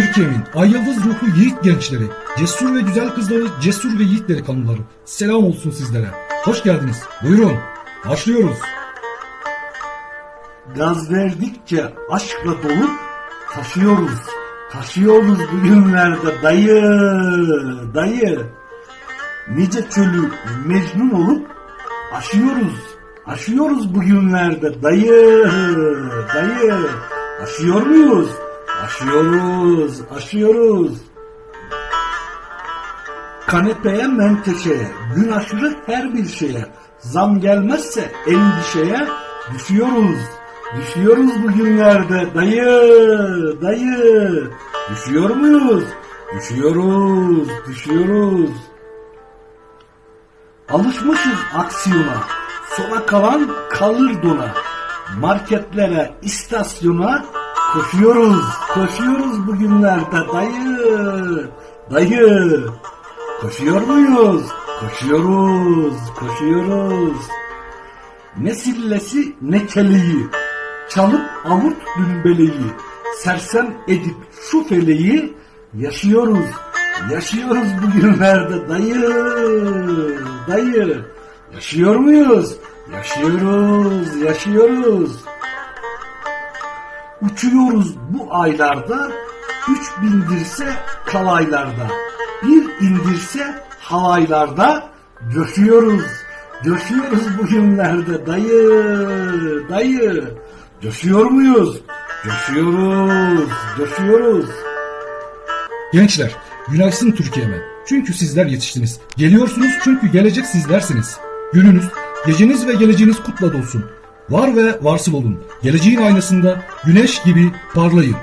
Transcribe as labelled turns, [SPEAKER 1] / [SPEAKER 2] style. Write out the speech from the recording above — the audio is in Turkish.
[SPEAKER 1] Türkiye'nin ay yıldız ruhu yiğit gençleri, cesur ve güzel kızları, cesur ve yiğit delikanlıları. Selam olsun sizlere. Hoş geldiniz. Buyurun. Başlıyoruz.
[SPEAKER 2] Gaz verdikçe aşkla dolup taşıyoruz. Taşıyoruz bugünlerde dayı, dayı. Nice çölü mecnun olup aşıyoruz. Aşıyoruz bugünlerde dayı, dayı. Aşıyor muyuz? Aşıyoruz, aşıyoruz. Kanepeye menteşeye, gün aşırı her bir şeye, zam gelmezse endişeye düşüyoruz. Düşüyoruz bugünlerde dayı, dayı. Düşüyor muyuz? Düşüyoruz, düşüyoruz. Alışmışız aksiyona, sona kalan kalır dona. Marketlere, istasyona koşuyoruz, koşuyoruz bugünlerde dayı, dayı. Koşuyor muyuz? Koşuyoruz, koşuyoruz. Ne sillesi ne keleği, çalıp avut dümbeleyi, sersem edip şu feleği yaşıyoruz. Yaşıyoruz bugünlerde dayı, dayı. Yaşıyor muyuz? Yaşıyoruz, yaşıyoruz. Uçuyoruz bu aylarda, üç bindirse kalaylarda, bir indirse halaylarda coşuyoruz. Coşuyoruz bugünlerde dayı, dayı. Coşuyor muyuz? Coşuyoruz, coşuyoruz.
[SPEAKER 1] Gençler, günaysın Türkiye'me. Çünkü sizler yetiştiniz. Geliyorsunuz çünkü gelecek sizlersiniz. Gününüz, geceniz ve geleceğiniz kutla dolsun. Var ve varsıl olun. Geleceğin aynasında güneş gibi parlayın.